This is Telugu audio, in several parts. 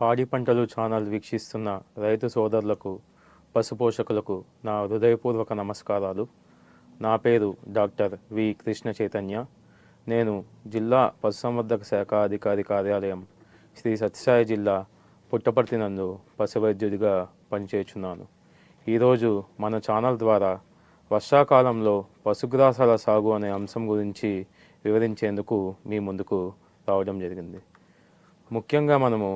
పాడి పంటలు ఛానల్ వీక్షిస్తున్న రైతు సోదరులకు పశుపోషకులకు నా హృదయపూర్వక నమస్కారాలు. నా పేరు డాక్టర్ వి కృష్ణ చైతన్య. నేను జిల్లా పశుసంవర్ధక శాఖ అధికారి కార్యాలయం శ్రీ సత్యసాయి జిల్లా పుట్టపర్తి నందు పశువైద్యుడిగా పనిచేస్తున్నాను ఈరోజు మన ఛానల్ ద్వారా వర్షాకాలంలో పశుగ్రాసాల సాగు అనే అంశం గురించి వివరించేందుకు మీ ముందుకు రావడం జరిగింది. ముఖ్యంగా మనము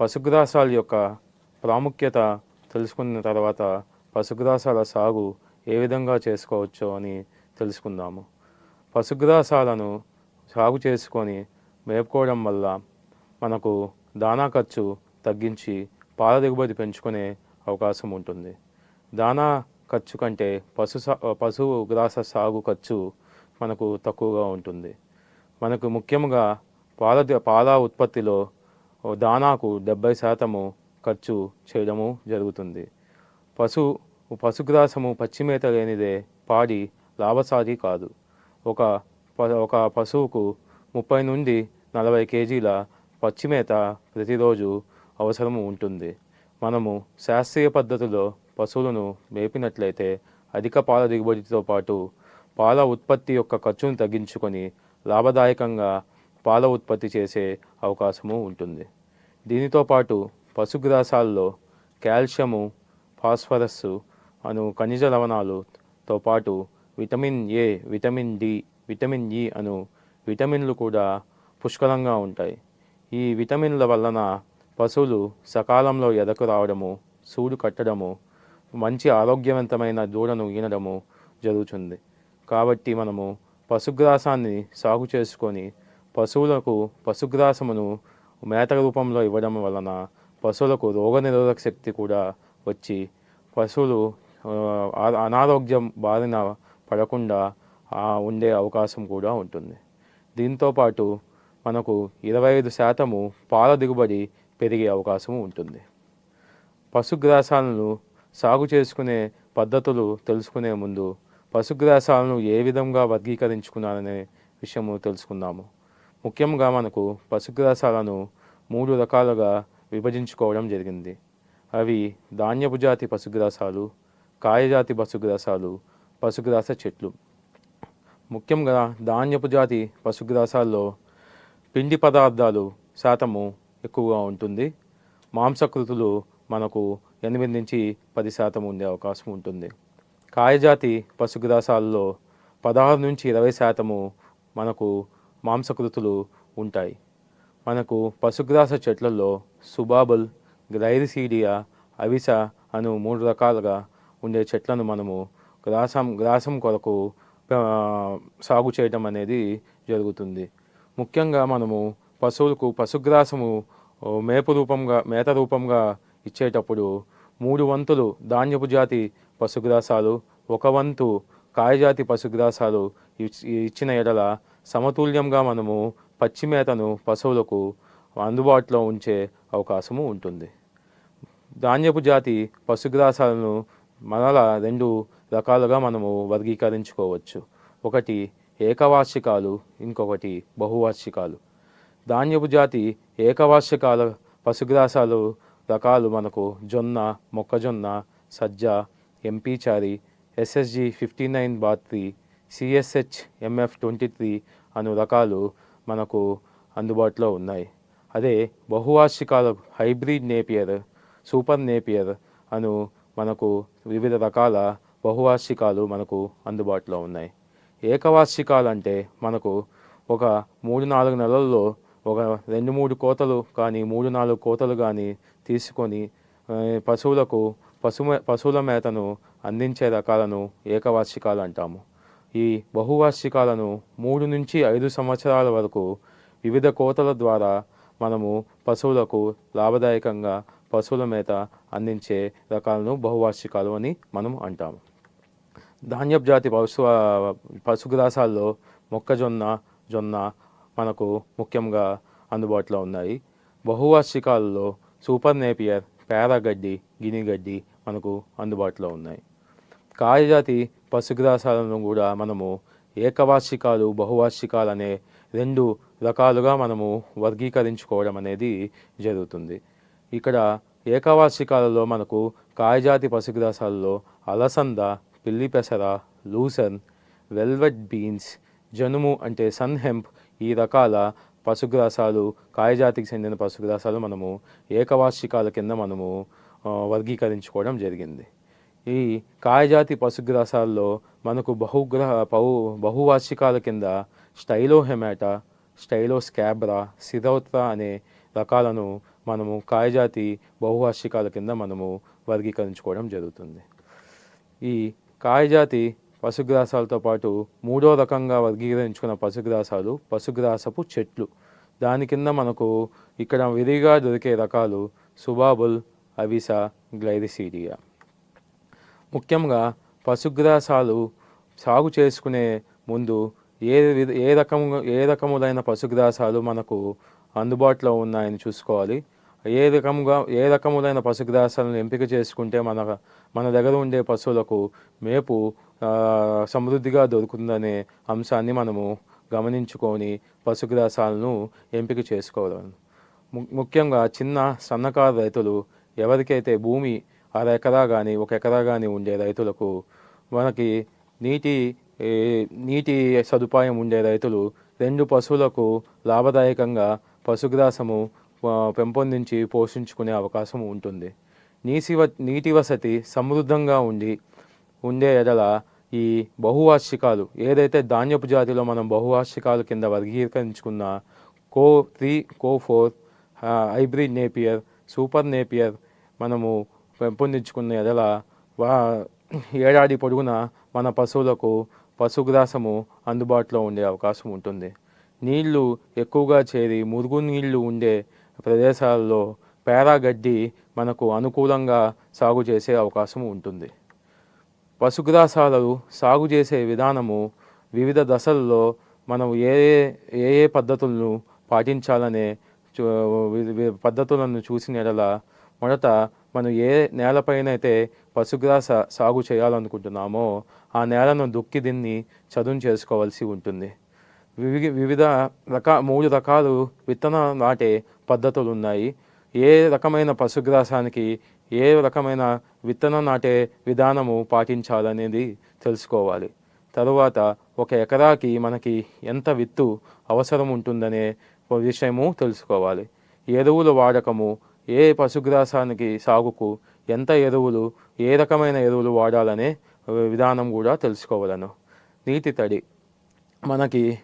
పశుగ్రాసాల యొక్క ప్రాముఖ్యత తెలుసుకున్న తర్వాత పశుగ్రాసాల సాగు ఏ విధంగా చేసుకోవచ్చో అని తెలుసుకుందాము. పశుగ్రాసాలను సాగు చేసుకొని మేపుకోవడం వల్ల మనకు దానా ఖర్చు తగ్గించి పాల దిగుబడి పెంచుకునే అవకాశం ఉంటుంది. దానా ఖర్చు కంటే పశు సా పశువు గ్రాస సాగు ఖర్చు మనకు తక్కువగా ఉంటుంది. మనకు ముఖ్యంగా పాల పాల ఉత్పత్తిలో దానాకు డెబ్బై శాతము ఖర్చు చేయడము జరుగుతుంది. పశు పశుగ్రాసము పచ్చిమేత లేనిదే పాడి లాభసారి కాదు. ఒక ప- ఒక పశువుకు ముప్పై నుండి నలభై కేజీల పచ్చిమేత ప్రతిరోజు అవసరము ఉంటుంది. మనము శాస్త్రీయ పద్ధతిలో పశువులను మేపినట్లయితే అధిక పాల దిగుబడితో పాటు పాల ఉత్పత్తి యొక్క ఖర్చును తగ్గించుకొని లాభదాయకంగా పాల ఉత్పత్తి చేసే అవకాశము ఉంటుంది. దీనితో పాటు పశుగ్రాసాల్లో కాల్షియము ఫాస్ఫరస్ అను ఖనిజ లవణాలుతో పాటు vitamin A vitamin D vitamin E అను విటమిన్లు కూడా పుష్కలంగా ఉంటాయి. ఈ విటమిన్ల వలన పశువులు సకాలంలో ఎదకు రావడము సూడు కట్టడము మంచి ఆరోగ్యవంతమైన దూడను ఈనడము జరుగుతుంది. కాబట్టి మనము పశుగ్రాసాన్ని సాగు చేసుకొని పశువులకు పశుగ్రాసమును మేత రూపంలో ఇవ్వడం వలన పశువులకు రోగనిరోధక శక్తి కూడా వచ్చి పశువులు అనారోగ్యం బారిన పడకుండా ఉండే అవకాశం కూడా ఉంటుంది. దీంతో పాటు మనకు ఇరవై ఐదు శాతము పాల దిగుబడి పెరిగే అవకాశం ఉంటుంది. పశుగ్రాసాలను సాగు చేసుకునే పద్ధతులు తెలుసుకునే ముందు పశుగ్రాసాలను ఏ విధంగా వర్గీకరించుకున్నారనే విషయము తెలుసుకుందాము. ముఖ్యంగా మనకు పశుగ్రాసాలను మూడు రకాలుగా విభజించుకోవడం జరిగింది. అవి ధాన్యపు జాతి పశుగ్రాసాలు కాయజాతి పశుగ్రాసాలు పశుగ్రాస చెట్లు. ముఖ్యంగా ధాన్యపు జాతి పశుగ్రాసాల్లో పిండి పదార్థాలు శాతము ఎక్కువగా ఉంటుంది. మాంసకృతులు మనకు ఎనిమిది నుంచి పది శాతం ఉండే అవకాశం ఉంటుంది. కాయజాతి పశుగ్రాసాల్లో పదహారు నుంచి ఇరవై శాతము మనకు మాంసకృతులు ఉంటాయి. మనకు పశుగ్రాస చెట్లలో సుబాబుల్ గ్రైరిసీడియా అవిస అను మూడు రకాలుగా ఉండే చెట్లను మనము గ్రాసం గ్రాసం కొరకు సాగు చేయడం అనేది జరుగుతుంది. ముఖ్యంగా మనము పశువులకు పశుగ్రాసము మేపు రూపంగా మేత రూపంగా ఇచ్చేటప్పుడు మూడు వంతులు ధాన్యపు జాతి పశుగ్రాసాలు ఒక వంతు కాయజాతి పశుగ్రాసాలు ఇచ్- ఇచ్చిన ఎడల సమతుల్యంగా మనము పచ్చి మేతను పశువులకు అందుబాటులో ఉంచే అవకాశము ఉంటుంది. ధాన్యపు జాతి పశుగ్రాసాలను మరల రెండు రకాలుగా మనము వర్గీకరించుకోవచ్చు. ఒకటి ఏకవార్షికాలు ఇంకొకటి బహువార్షికాలు. ధాన్యపు జాతి ఏకవార్షికాల పశుగ్రాసాలు రకాలు మనకు జొన్న మొక్కజొన్న సజ్జ MP Chari SSG fifty nine bar three CSH MF twenty three అను రకాలు మనకు అందుబాటులో ఉన్నాయి. అదే బహువార్షికాల హైబ్రిడ్ నేపియర్ సూపర్ నేపియర్ అను మనకు వివిధ రకాల బహువార్షికాలు మనకు అందుబాటులో ఉన్నాయి. ఏకవార్షికాలు అంటే మనకు ఒక మూడు నాలుగు నెలల్లో ఒక రెండు మూడు కోతలు కానీ మూడు నాలుగు కోతలు కానీ తీసుకొని పశువులకు పశు పశువుల మేతను అందించే రకాలను ఏకవార్షికాలు అంటాము ఈ బహువార్షికాలను మూడు నుంచి ఐదు సంవత్సరాల వరకు వివిధ కోతల ద్వారా మనము పశువులకు లాభదాయకంగా పశువుల మేత అందించే రకాలను బహువార్షికాలు అని మనం అంటాము. ధాన్యపు జాతి పశు పశుగ్రాసాల్లో మొక్కజొన్న జొన్న మనకు ముఖ్యంగా అందుబాటులో ఉన్నాయి. బహువార్షికాలలో సూపర్ నేపియర్ పేరగడ్డి గినిగడ్డి మనకు అందుబాటులో ఉన్నాయి. కాయజాతి పశుగ్రాసాలను కూడా మనము ఏకవార్షికాలు బహువార్షికాలు అనే రెండు రకాలుగా మనము వర్గీకరించుకోవడం అనేది జరుగుతుంది. ఇక్కడ ఏకవార్షికాలలో మనకు కాయజాతి పశుగ్రాసాలలో అలసంద పిల్లి పెసర లూసన్ వెల్వెట్ బీన్స్ జనుము అంటే సన్ హెంప్ ఈ రకాల పశుగ్రాసాలు కాయజాతికి చెందిన పశుగ్రాసాలు మనము ఏకవార్షికాల కింద మనము వర్గీకరించుకోవడం జరిగింది. ఈ కాయజాతి పశుగ్రాసాల్లో మనకు బహుగ్రహ బహు బహువార్షికాల కింద స్టైలోహెమాటా స్టైలో స్కాబ్రా సిరౌత్రా అనే రకాలను మనము కాయజాతి బహువార్షికాల కింద మనము వర్గీకరించుకోవడం జరుగుతుంది. ఈ కాయజాతి పశుగ్రాసాలతో పాటు మూడో రకంగా వర్గీకరించుకున్న పశుగ్రాసాలు పశుగ్రాసపు చెట్లు. దాని కింద మనకు ఇక్కడ విరిగా దొరికే రకాలు సుబాబుల్ అవిస గ్లైరిసీడియా ముఖ్యంగా పశుగ్రాసాలు సాగు చేసుకునే ముందు ఏ ఏ రకము ఏ రకములైన పశుగ్రాసాలు మనకు అందుబాటులో ఉన్నాయని చూసుకోవాలి. ఏ రకముగా ఏ రకములైన పశుగ్రాసాలను ఎంపిక చేసుకుంటే మన మన దగ్గర ఉండే పశువులకు మేపు సమృద్ధిగా దొరుకుతుందనే అంశాన్ని మనము గమనించుకొని పశుగ్రాసాలను ఎంపిక చేసుకోవాలి. ము- ముఖ్యంగా చిన్న సన్నకారు రైతులు ఎవరికైతే భూమి అర ఎకరా కానీ ఒక ఎకరా కానీ ఉండే రైతులకు మనకి నీటి నీటి సదుపాయం ఉండే రైతులు రెండు పశువులకు లాభదాయకంగా పశుగ్రాసము పెంపొందించి పోషించుకునే అవకాశం ఉంటుంది. నీసి వ- నీటి వసతి సమృద్ధంగా ఉండి ఉండే ఎడల ఈ బహువార్షికాలు ఏదైతే ధాన్యపు జాతిలో మనం బహువార్షికాలు కింద వర్గీకరించుకున్న CO three CO four hybrid napier super napier మనము పెంపొందించుకున్న ఎడల వా ఏడాది పొడుగున మన పశువులకు పశుగ్రాసము అందుబాటులో ఉండే అవకాశం ఉంటుంది. నీళ్ళు ఎక్కువగా చేరి మురుగు నీళ్ళు ఉండే ప్రదేశాల్లో పేరాగడ్డి మనకు అనుకూలంగా సాగు చేసే అవకాశం ఉంటుంది. పశుగ్రాసాలు సాగు చేసే విధానము వివిధ దశల్లో మనం ఏ ఏ- ఏ పద్ధతులను పాటించాలనే చూ- పద్ధతులను చూసిన ఎడల మొదట మనం ఏ నేలపైన అయితే పశుగ్రాస సాగు చేయాలనుకుంటున్నామో ఆ నేలను దుక్కి దిన్ని చదును చేసుకోవాల్సి ఉంటుంది. వివిధ వివిధ రకా మూడు రకాలు విత్తన నాటే పద్ధతులు ఉన్నాయి ఏ రకమైన పశుగ్రాసానికి ఏ రకమైన విత్తనం నాటే విధానము పాటించాలనేది తెలుసుకోవాలి. తరువాత ఒక ఎకరాకి మనకి ఎంత విత్తు అవసరం ఉంటుందనే విషయము తెలుసుకోవాలి. ఎరువుల వాడకము ఏ పశుగ్రాసానికి సాగుకు ఎంత ఎరువులు ఏ రకమైన ఎరువులు వాడాలనే విధానం కూడా తెలుసుకోవాలను. నీటి తడి. మనకి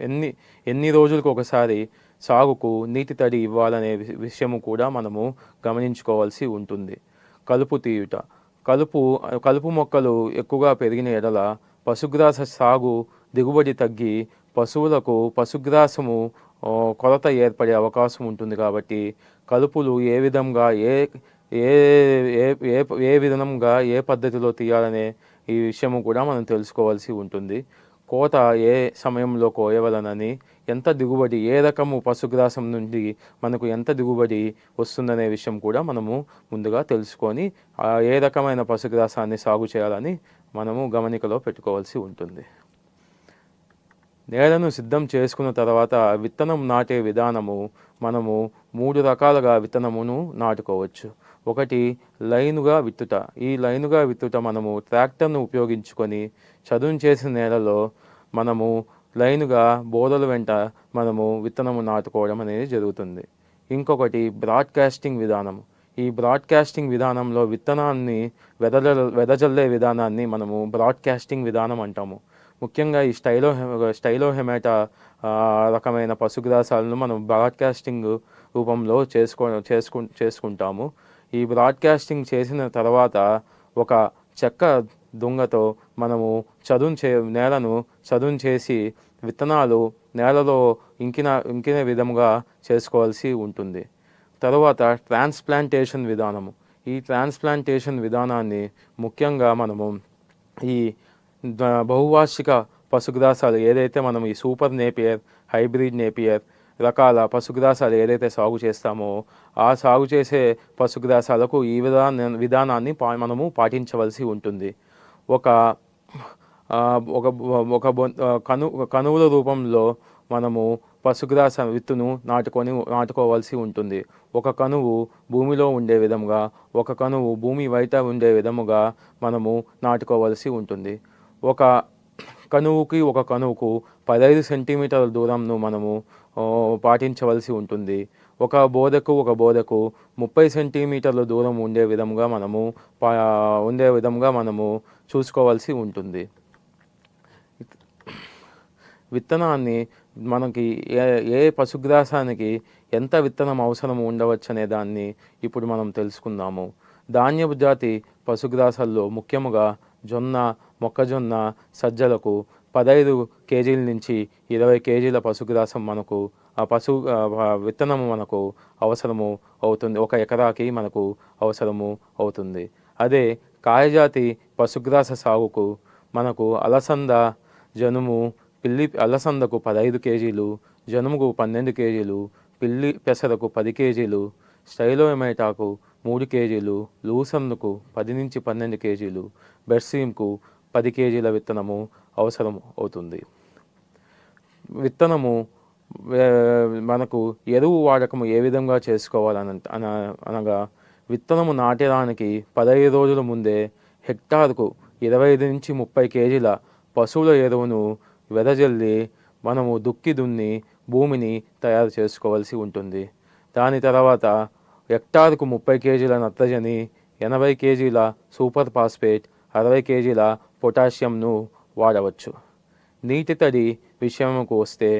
ఎన్ని ఎన్ని రోజులకు ఒకసారి సాగుకు నీటి తడి ఇవ్వాలనే వి- విషయము కూడా మనము గమనించుకోవాల్సి ఉంటుంది. కలుపు తీయుట. కలుపు కలుపు మొక్కలు ఎక్కువగా పెరిగిన ఎడల పశుగ్రాస సాగు దిగుబడి తగ్గి పశువులకు పశుగ్రాసము కొరత ఏర్పడే అవకాశం ఉంటుంది కాబట్టి కలుపులు ఏ విధంగా ఏ ఏ ఏ ఏ విధంగా ఏ పద్ధతిలో తీయాలనే ఈ విషయము కూడా మనం తెలుసుకోవాల్సి ఉంటుంది. కోత ఏ సమయంలో కోయవలనని ఎంత దిగుబడి ఏ రకము పశుగ్రాసం నుండి మనకు ఎంత దిగుబడి వస్తుందనే విషయం కూడా మనము ముందుగా తెలుసుకొని ఏ రకమైన పశుగ్రాసాన్ని సాగు చేయాలని మనము గమనికలో పెట్టుకోవాల్సి ఉంటుంది. నేలను సిద్ధం చేసుకున్న తర్వాత విత్తనం నాటే విధానము మనము మూడు రకాలుగా విత్తనమును నాటుకోవచ్చు. ఒకటి లైనుగా విత్తుట. ఈ లైనుగా విత్తుట మనము ట్రాక్టర్ను ఉపయోగించుకొని చదును చేసిన నేలలో మనము లైనుగా బోధల వెంట మనము విత్తనము నాటుకోవడం అనేది జరుగుతుంది. ఇంకొకటి బ్రాడ్కాస్టింగ్ విధానం. ఈ బ్రాడ్కాస్టింగ్ విధానంలో విత్తనాన్ని వెదజల్ వెదజల్లే విధానాన్ని మనము బ్రాడ్కాస్టింగ్ విధానం అంటాము. ముఖ్యంగా ఈ స్టైలో స్టైలో హెమాటా రకమైన పశుగ్రాసాలను మనం బ్రాడ్కాస్టింగ్ రూపంలో చేసుకో చేసుకు చేసుకుంటాము. ఈ బ్రాడ్కాస్టింగ్ చేసిన తర్వాత ఒక చెక్క దుంగతో మనము చదును చే నేలను చదును చేసి విత్తనాలు నేలలో ఇంకిన ఇంకిన విధముగా చేసుకోవాల్సి ఉంటుంది. తరువాత ట్రాన్స్ప్లాంటేషన్ విధానము. ఈ ట్రాన్స్ప్లాంటేషన్ విధానాన్ని ముఖ్యంగా మనము ఈ బహువార్షిక పశుగ్రాసాలు ఏదైతే మనం ఈ సూపర్ నేపియర్ హైబ్రిడ్ నేపియర్ రకాల పశుగ్రాసాలు ఏదైతే సాగు చేస్తామో ఆ సాగు చేసే పశుగ్రాసాలకు ఈ విధాన విధానాన్ని పా మనము పాటించవలసి ఉంటుంది. ఒక ఒక ఒక కను కనువుల రూపంలో మనము పశుగ్రాస విత్తును నాటుకొని నాటుకోవాల్సి ఉంటుంది. ఒక కనువు భూమిలో ఉండే విధముగా ఒక కనువు భూమి బయట ఉండే విధముగా మనము నాటుకోవాల్సి ఉంటుంది. ఒక కనువుకి ఒక కనువుకు పదహైదు సెంటీమీటర్ల దూరంను మనము పాటించవలసి ఉంటుంది. ఒక బోధకు ఒక బోధకు ముప్పై సెంటీమీటర్ల దూరం ఉండే విధంగా మనము పా ఉండే విధంగా మనము చూసుకోవాల్సి ఉంటుంది. విత్తనాన్ని మనకి ఏ ఏ పశుగ్రాసానికి ఎంత విత్తనం అవసరం ఉండవచ్చు అనే దాన్ని ఇప్పుడు మనం తెలుసుకుందాము. ధాన్యపు జాతి పశుగ్రాసాల్లో ముఖ్యముగా జొన్న మొక్కజొన్న సజ్జలకు పదహైదు కేజీల నుంచి ఇరవై కేజీల పశుగ్రాసం మనకు ఆ పశు విత్తనము మనకు అవసరము అవుతుంది. ఒక ఎకరాకి మనకు అవసరము అవుతుంది. అదే కాయజాతి పశుగ్రాస సాగుకు మనకు అలసంద జనుము పిల్లి అలసందకు పదహైదు కేజీలు జనుముకు పన్నెండు కేజీలు పిల్లి పెసరకు పది కేజీలు స్టైలోమెటాకు మూడు కేజీలు లూసన్కు పది నుంచి పన్నెండు కేజీలు బెర్సీమ్కు పది కేజీల విత్తనము అవసరం అవుతుంది. విత్తనము మనకు ఎరువు వాడకము ఏ విధంగా చేసుకోవాలని అన అనగా విత్తనము నాటడానికి పదహైదు రోజుల ముందే హెక్టార్కు ఇరవై ఐదు నుంచి ముప్పై కేజీల పశువుల ఎరువును వెదజల్లి మనము దుక్కి దున్ని భూమిని తయారు చేసుకోవాల్సి ఉంటుంది. దాని తర్వాత హెక్టార్కు ముప్పై కేజీల నత్రజని ఎనభై కేజీల సూపర్ ఫాస్ఫేట్ అరవై కేజీల పొటాషియంను వాడవచ్చు. నీటి తడి విషయంకు వస్తే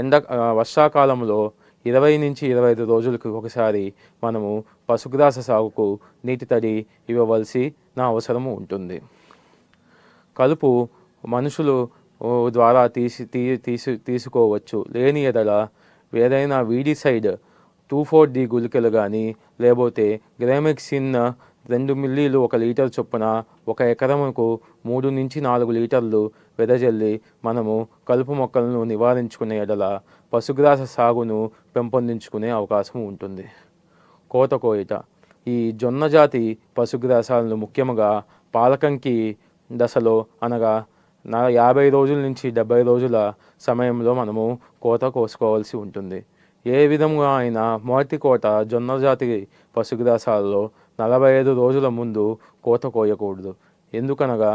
ఎండ వర్షాకాలంలో ఇరవై నుంచి ఇరవై ఐదు రోజులకు ఒకసారి మనము పశుగ్రాస సాగుకు నీటి తడి ఇవ్వవలసి నా అవసరము ఉంటుంది. కలుపు మనుషులు ద్వారా తీసి తీ తీసి తీసుకోవచ్చు. లేని ఎడల ఏదైనా వీడిసైడ్ టూ ఫోర్ డి గుళికలు కానీ లేకపోతే గ్రామెక్సిన్ రెండు మిల్లీలు ఒక లీటర్ చొప్పున ఒక ఎకరముకు మూడు నుంచి నాలుగు లీటర్లు వెదజల్లి మనము కలుపు మొక్కలను నివారించుకునే ఎడల పశుగ్రాస సాగును పెంపొందించుకునే అవకాశం ఉంటుంది. కోత కోయిట. ఈ జొన్న జాతి పశుగ్రాసాలను ముఖ్యంగా పాలకంకి దశలో అనగా నా యాభై రోజుల నుంచి డెబ్బై రోజుల సమయంలో మనము కోత కోసుకోవాల్సి ఉంటుంది. ఏ విధంగా అయినా మొదటి కోత జొన్న జాతి పశుగ్రాసాలలో నలభై ఐదు రోజుల ముందు కోత కోయకూడదు. ఎందుకనగా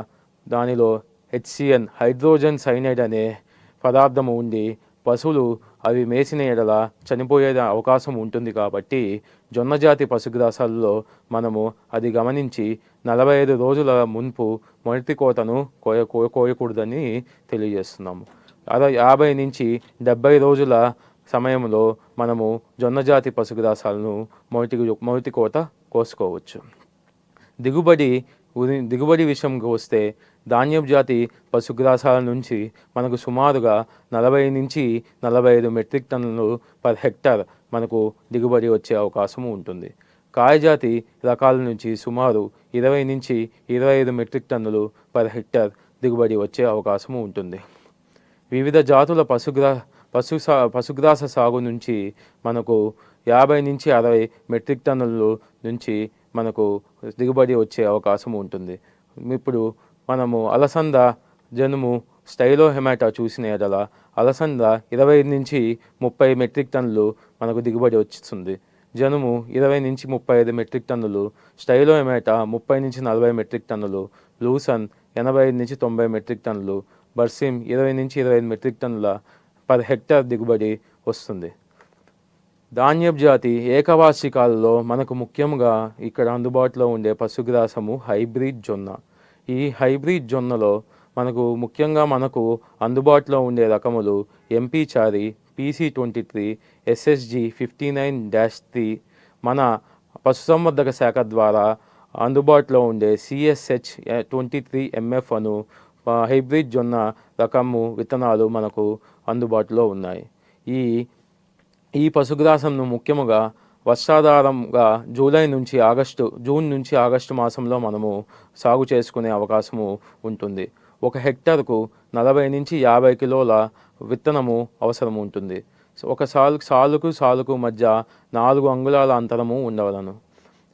దానిలో హెచ్సిఎన్ హైడ్రోజన్ సైనైడ్ అనే పదార్థం ఉండి పశువులు అవి మేసిన ఎడల చనిపోయే అవకాశం ఉంటుంది కాబట్టి జొన్న జాతి పశుగ్రాసాల్లో మనము అది గమనించి నలభై ఐదు రోజుల మున్పు మొదటి కోతను కోయ కోయ కోయకూడదని తెలియజేస్తున్నాము. అలా యాభై నుంచి డెబ్బై రోజుల సమయంలో మనము జొన్న జాతి పశుగ్రాసాలను మొదటి మొదటి కోత కోసుకోవచ్చు. దిగుబడి దిగుబడి విషయంకి వస్తే ధాన్యం జాతి పశుగ్రాసాల నుంచి మనకు సుమారుగా నలభై నుంచి నలభై ఐదు మెట్రిక్ టన్నులు పర్ హెక్టార్ మనకు దిగుబడి వచ్చే అవకాశం ఉంటుంది. కాయజాతి రకాల నుంచి సుమారు ఇరవై నుంచి ఇరవై ఐదు మెట్రిక్ టన్నులు పర్ హెక్టార్ దిగుబడి వచ్చే అవకాశం ఉంటుంది. వివిధ జాతుల పశుగ్రా పశు సా పశుగ్రాస సాగు నుంచి మనకు యాభై నుంచి అరవై మెట్రిక్ టన్నుల నుంచి మనకు దిగుబడి వచ్చే అవకాశం ఉంటుంది. ఇప్పుడు మనము అలసంద జనుము స్టైలో హెమాటా చూసిన ఎడల అలసంద ఇరవై నుంచి ముప్పై మెట్రిక్ టన్నులు మనకు దిగుబడి వస్తుంది జనుము ఇరవై నుంచి ముప్పై ఐదు మెట్రిక్ టన్నులు స్టైలో హెమాటా ముప్పై నుంచి నలభై మెట్రిక్ టన్నులు లూసన్ ఎనభై ఐదు నుంచి తొంభై మెట్రిక్ టన్నులు బర్సిమ్ ఇరవై నుంచి ఇరవై ఐదు మెట్రిక్ టన్నుల పర్ హెక్టర్ దిగుబడి వస్తుంది. ధాన్యపు జాతి ఏకవార్షికాలలో మనకు ముఖ్యంగా ఇక్కడ అందుబాటులో ఉండే పశుగ్రాసము హైబ్రిడ్ జొన్న. ఈ హైబ్రిడ్ జొన్నలో మనకు ముఖ్యంగా మనకు అందుబాటులో ఉండే రకములు MP Chari PC twenty three SSG fifty nine dash three మన పశుసంవర్ధక శాఖ ద్వారా అందుబాటులో ఉండే సిఎస్హెచ్ ట్వంటీ త్రీ ఎంఎఫ్ అను హైబ్రిడ్ జొన్న రకము విత్తనాలు మనకు అందుబాటులో ఉన్నాయి. ఈ ఈ పశుగ్రాసంను ముఖ్యముగా వర్షాధారంగా జూలై నుంచి ఆగస్టు జూన్ నుంచి ఆగస్టు మాసంలో మనము సాగు చేసుకునే అవకాశము ఉంటుంది. ఒక హెక్టార్కు నలభై నుంచి యాభై కిలోల విత్తనము అవసరం ఉంటుంది. ఒక సాలు సాలుకు సాలుకు మధ్య నాలుగు అంగుళాల అంతరము ఉండవలను.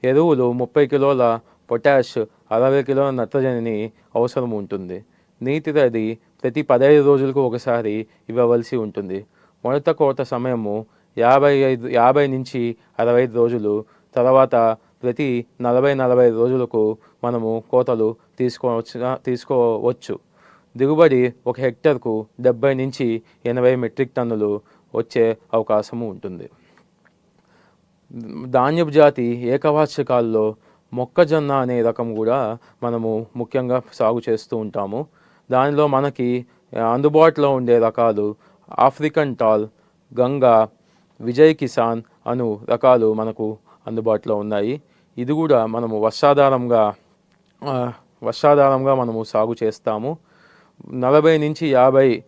ఎరువులు ముప్పై కిలోల పొటాష్ అరవై కిలోల నత్రజనిని అవసరం ఉంటుంది. నీటి తడి ప్రతి పదహైదు రోజులకు ఒకసారి ఇవ్వవలసి ఉంటుంది. మొదట కోత సమయము యాభై ఐదు యాభై నుంచి అరవై ఐదు రోజులు. తర్వాత ప్రతి నలభై నలభై రోజులకు మనము కోతలు తీసుకోవచ్చు తీసుకోవచ్చు. దిగుబడి ఒక హెక్టర్కు డెబ్బై నుంచి ఎనభై మెట్రిక్ టన్నులు వచ్చే అవకాశము ఉంటుంది. ధాన్యపు జాతి ఏకవార్షికాల్లో మొక్కజొన్న అనే రకం కూడా మనము ముఖ్యంగా సాగు చేస్తూ ఉంటాము. దానిలో మనకి అందుబాటులో ఉండే రకాలు ఆఫ్రికన్ టాల్ గంగా విజయ్ కిసాన్ అను రకాలు మనకు అందుబాటులో ఉన్నాయి. ఇది కూడా మనము వర్షాధారంగా వర్షాధారంగా మనము సాగు చేస్తాము. నలభై నుంచి యాభై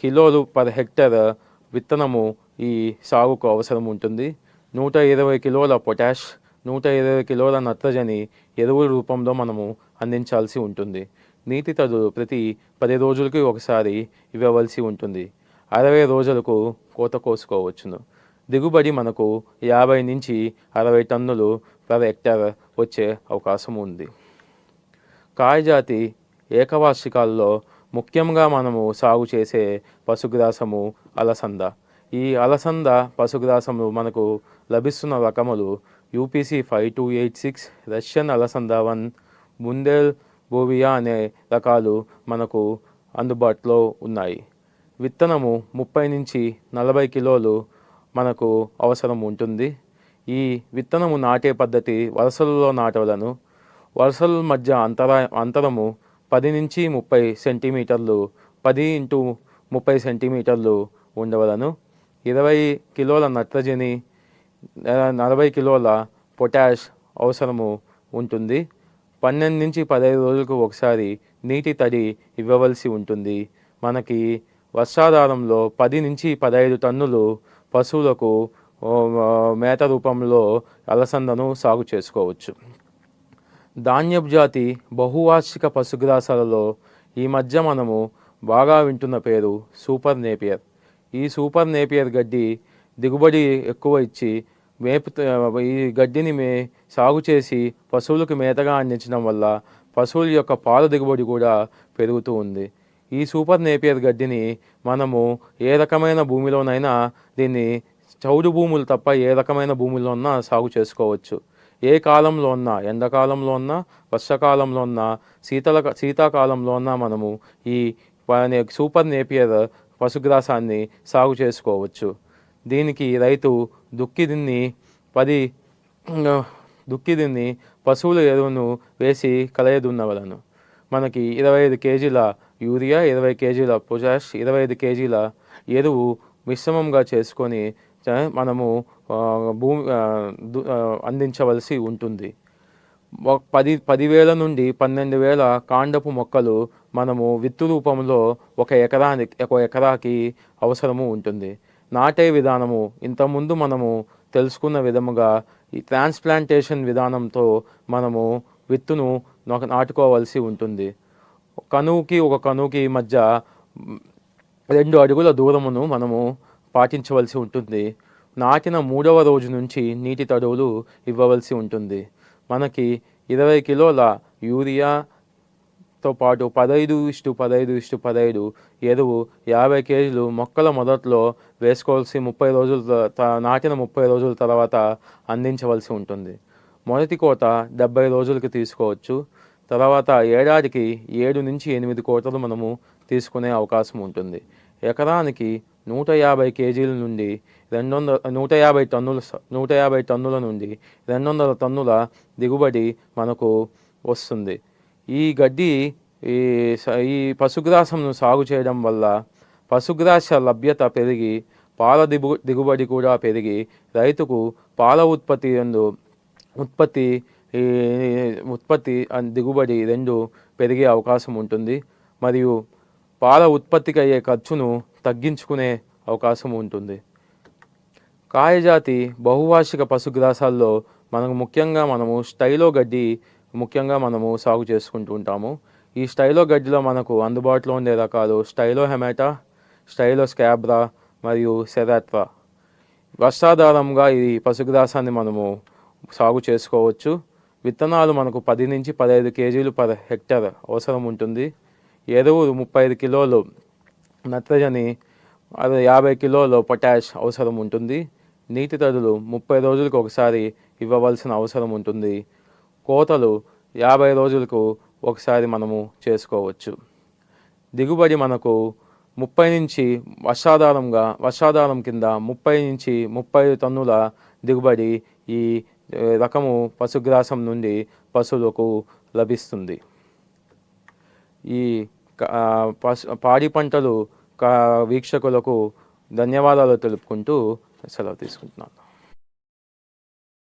కిలోలు పర్ హెక్టర్ విత్తనము ఈ సాగుకు అవసరం ఉంటుంది. నూట ఇరవై కిలోల పొటాష్ నూట ఇరవై కిలోల నత్రజని ఎరువుల రూపంలో మనము అందించాల్సి ఉంటుంది. నీతి తదులు ప్రతి పది రోజులకి ఒకసారి ఇవ్వవలసి ఉంటుంది. అరవై రోజులకు కోత కోసుకోవచ్చును. దిగుబడి మనకు యాభై నుంచి అరవై టన్నులు పర్ హెక్టర్ వచ్చే అవకాశం ఉంది. కాయజాతి ఏకవార్షికాల్లో ముఖ్యంగా మనము సాగు చేసే పశుగ్రాసము అలసంద. ఈ అలసంద పశుగ్రాసము మనకు లభిస్తున్న రకములు UPC five two eight six Russian అలసంద వన్ బుందేల్ బోవియా అనే రకాలు మనకు అందుబాటులో ఉన్నాయి. విత్తనము ముప్పై నుంచి నలభై కిలోలు మనకు అవసరం ఉంటుంది. ఈ విత్తనము నాటే పద్ధతి వరుసలలో నాటవలను. వరుసల మధ్య అంతర అంతరము పది నుంచి ముప్పై సెంటీమీటర్లు పది ఇంటూ ముప్పై సెంటీమీటర్లు ఉండవలను. ఇరవై కిలోల నత్రజని నలభై కిలోల పొటాష్ అవసరము ఉంటుంది. పన్నెండు నుంచి పదహైదు రోజులకు ఒకసారి నీటి తడి ఇవ్వవలసి ఉంటుంది. మనకి వర్షాధారంలో పది నుంచి పదహైదు టన్నులు పశువులకు మేత రూపంలో అలసందను సాగు చేసుకోవచ్చు. ధాన్యపు జాతి బహువార్షిక పశుగ్రాసాలలో ఈ మధ్య మనము బాగా వింటున్న పేరు సూపర్ నేపియర్. ఈ సూపర్ నేపియర్ గడ్డి దిగుబడి ఎక్కువ ఇచ్చి వేపు ఈ గడ్డిని మే సాగు చేసి పశువులకు మేతగా అందించడం వల్ల పశువుల యొక్క పాల దిగుబడి కూడా పెరుగుతూ ఉంది. ఈ సూపర్ నేపియర్ గడ్డిని మనము ఏ రకమైన భూమిలోనైనా దీన్ని చౌడు భూములు తప్ప ఏ రకమైన భూమిలోన్నా సాగు చేసుకోవచ్చు. ఏ కాలంలో ఉన్నా ఎండాకాలంలో ఉన్నా వర్షాకాలంలో ఉన్నా శీతల శీతాకాలంలో ఉన్నా మనము ఈ సూపర్ నేపియర్ పశుగ్రాసాన్ని సాగు చేసుకోవచ్చు. దీనికి రైతు దుక్కిదిన్ని పది దుక్కిదిన్ని పశువుల ఎరువును వేసి కలయదున్నవలను. మనకి ఇరవై ఐదు కేజీల యూరియా ఇరవై కేజీల పొటాష్ ఇరవై ఐదు కేజీల ఎరువు మిశ్రమంగా చేసుకొని మనము భూమి దు- అందించవలసి ఉంటుంది. పది పదివేల నుండి పన్నెండు వేల కాండపు మొక్కలు మనము విత్తు రూపంలో ఒక ఎకరానికి ఒక ఎకరాకి అవసరము ఉంటుంది. నాటే విధానము ఇంతకుముందు మనము తెలుసుకున్న విధముగా ఈ ట్రాన్స్ప్లాంటేషన్ విధానంతో మనము విత్తును నాటుకోవాల్సి ఉంటుంది. కనువుకి ఒక కనువుకి మధ్య రెండు అడుగుల దూరమును మనము పాటించవలసి ఉంటుంది. నాటిన మూడవ రోజు నుంచి నీటి తడువులు ఇవ్వవలసి ఉంటుంది. మనకి ఇరవై కిలోల యూరియా తో పాటు పదహైదు ఇష్టు పదహైదు ఇష్టు పదహైదు ఎరువు యాభై కేజీలు మొక్కల మొదట్లో వేసుకోవాల్సి ముప్పై రోజుల త- త- నాటిన ముప్పై రోజుల తర్వాత అందించవలసి ఉంటుంది. మొదటి కోత డెబ్బై రోజులకి తీసుకోవచ్చు. తర్వాత ఏడాదికి ఏడు నుంచి ఎనిమిది కోతలు మనము తీసుకునే అవకాశం ఉంటుంది. ఎకరానికి నూట యాభై కేజీల నుండి రెండు వందల నూట యాభై టన్నుల నూట యాభై టన్నుల నుండి రెండు వందల టన్నుల దిగుబడి మనకు వస్తుంది. ఈ గడ్డి ఈ స- ఈ పశుగ్రాసంను సాగు చేయడం వల్ల పశుగ్రాస లభ్యత పెరిగి పాల దిగు దిగుబడి కూడా పెరిగి రైతుకు పాల ఉత్పత్తి రెండు ఉత్పత్తి ఉత్పత్తి దిగుబడి రెండు పెరిగే అవకాశం ఉంటుంది. మరియు పాల ఉత్పత్తికి అయ్యే ఖర్చును తగ్గించుకునే అవకాశం ఉంటుంది. కాయజాతి బహువార్షిక పశుగ్రాసాల్లో మనకు ముఖ్యంగా మనము స్టైలో గడ్డి ముఖ్యంగా మనము సాగు చేసుకుంటూ ఉంటాము. ఈ స్టైలో గడ్డిలో మనకు అందుబాటులో ఉండే రకాలు స్టైలో హెమాటా స్టైలో స్కాబ్రా మరియు సెరాట్రా వర్షాధారంగా ఈ పశుగ్రాసాన్ని మనము సాగు చేసుకోవచ్చు. విత్తనాలు మనకు పది నుంచి పదహైదు కేజీలు పర్ హెక్టర్ అవసరం ఉంటుంది. ఎరువు ముప్పై ఐదు కిలోలు నత్రజని అది యాభై కిలోలు పొటాష్ అవసరం ఉంటుంది. నీటి తడులు ముప్పై రోజులకు ఒకసారి ఇవ్వవలసిన అవసరం ఉంటుంది. కోతలు యాభై రోజులకు ఒకసారి మనము చేసుకోవచ్చు. దిగుబడి మనకు ముప్పై నుంచి వర్షాధారంగా వర్షాధారం కింద ముప్పై నుంచి ముప్పై టన్నుల దిగుబడి ఈ రకము పశుగ్రాసం నుండి పశువులకు లభిస్తుంది. ఈ పశు పాడి పంటలు కా వీక్షకులకు ధన్యవాదాలు తెలుపుకుంటూ సెలవు తీసుకుంటున్నాను.